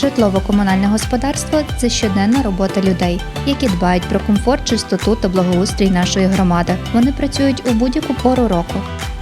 Житлово-комунальне господарство це щоденна робота людей, які дбають про комфорт, чистоту та благоустрій нашої громади. Вони працюють у будь-яку пору року,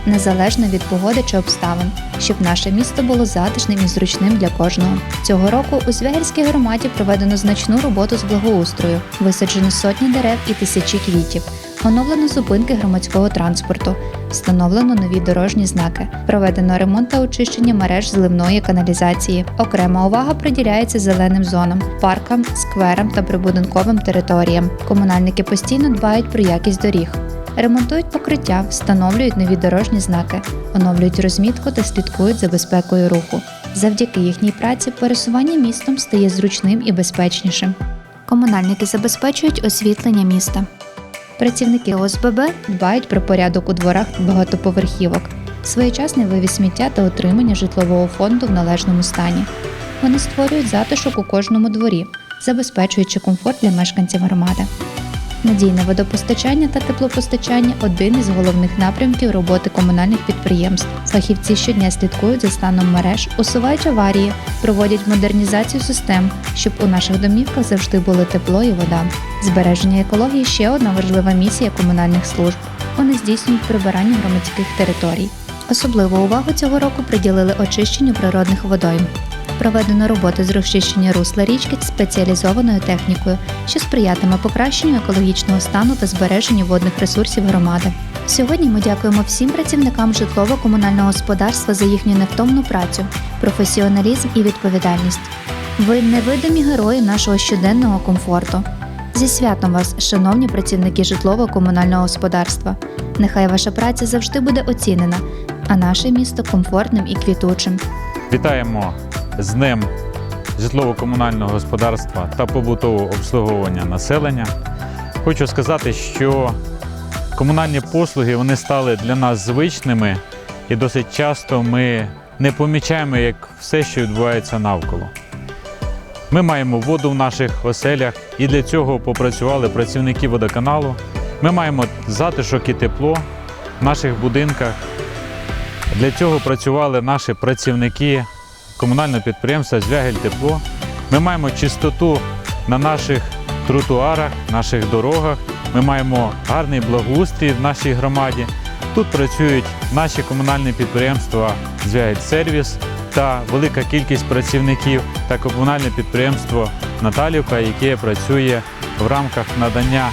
незалежно від погоди чи обставин, щоб наше місто було затишним і зручним для кожного. Цього року у Звягельській громаді проведено значну роботу з благоустрою, висаджено сотні дерев і тисячі квітів. Оновлено зупинки громадського транспорту, встановлено нові дорожні знаки, проведено ремонт та очищення мереж зливної каналізації. Окрема увага приділяється зеленим зонам, паркам, скверам та прибудинковим територіям. Комунальники постійно дбають про якість доріг. Ремонтують покриття, встановлюють нові дорожні знаки, оновлюють розмітку та слідкують за безпекою руху. Завдяки їхній праці пересування містом стає зручним і безпечнішим. Комунальники забезпечують освітлення міста. Працівники ОСББ дбають про порядок у дворах багатоповерхівок, своєчасний вивіз сміття та отримання житлового фонду в належному стані. Вони створюють затишок у кожному дворі, забезпечуючи комфорт для мешканців громади. Надійне водопостачання та теплопостачання один із головних напрямків роботи комунальних підприємств. Фахівці щодня слідкують за станом мереж, усувають аварії, проводять модернізацію систем, щоб у наших домівках завжди було тепло і вода. Збереження екології ще одна важлива місія комунальних служб. Вони здійснюють прибирання громадських територій. Особливу увагу цього року приділили очищенню природних водойм. Проведено роботи з розчищення русла річки спеціалізованою технікою, що сприятиме покращенню екологічного стану та збереженню водних ресурсів громади. Сьогодні ми дякуємо всім працівникам житлово-комунального господарства за їхню невтомну працю, професіоналізм і відповідальність. Ви невидимі герої нашого щоденного комфорту. Зі святом вас, шановні працівники житлово-комунального господарства. Нехай ваша праця завжди буде оцінена, а наше місто комфортним і квітучим. Вітаємо з Днем житлово-комунального господарства та побутового обслуговування населення. Хочу сказати, що комунальні послуги вони стали для нас звичними і досить часто ми не помічаємо, як все, що відбувається навколо. Ми маємо воду в наших оселях і для цього попрацювали працівники водоканалу. Ми маємо затишок і тепло в наших будинках. Для цього працювали наші працівники комунального підприємства Звягель Тепло. Ми маємо чистоту на наших тротуарах, наших дорогах. Ми маємо гарний благоустрій в нашій громаді. Тут працюють наші комунальні підприємства Звягель Сервіс та велика кількість працівників та комунальне підприємство Наталівка, яке працює в рамках надання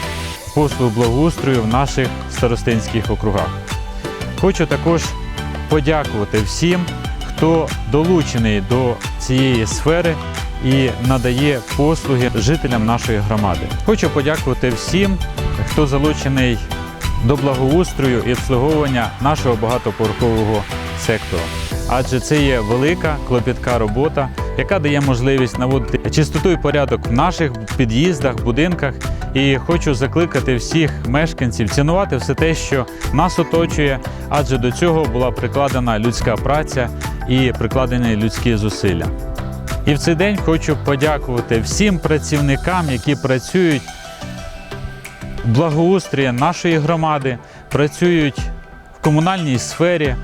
послуг благоустрою в наших старостинських округах. Хочу також подякувати всім, хто долучений до цієї сфери і надає послуги жителям нашої громади. Хочу подякувати всім, хто залучений до благоустрою і обслуговування нашого багатоповерхового сектору. Адже це є велика клопітка робота, яка дає можливість наводити чистоту і порядок в наших під'їздах, будинках. І хочу закликати всіх мешканців цінувати все те, що нас оточує, адже до цього була прикладена людська праця і прикладені людські зусилля. І в цей день хочу подякувати всім працівникам, які працюють в благоустрії нашої громади, працюють в комунальній сфері.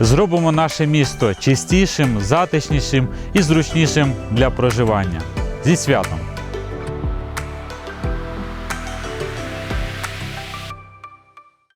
Зробимо наше місто чистішим, затишнішим і зручнішим для проживання. Зі святом!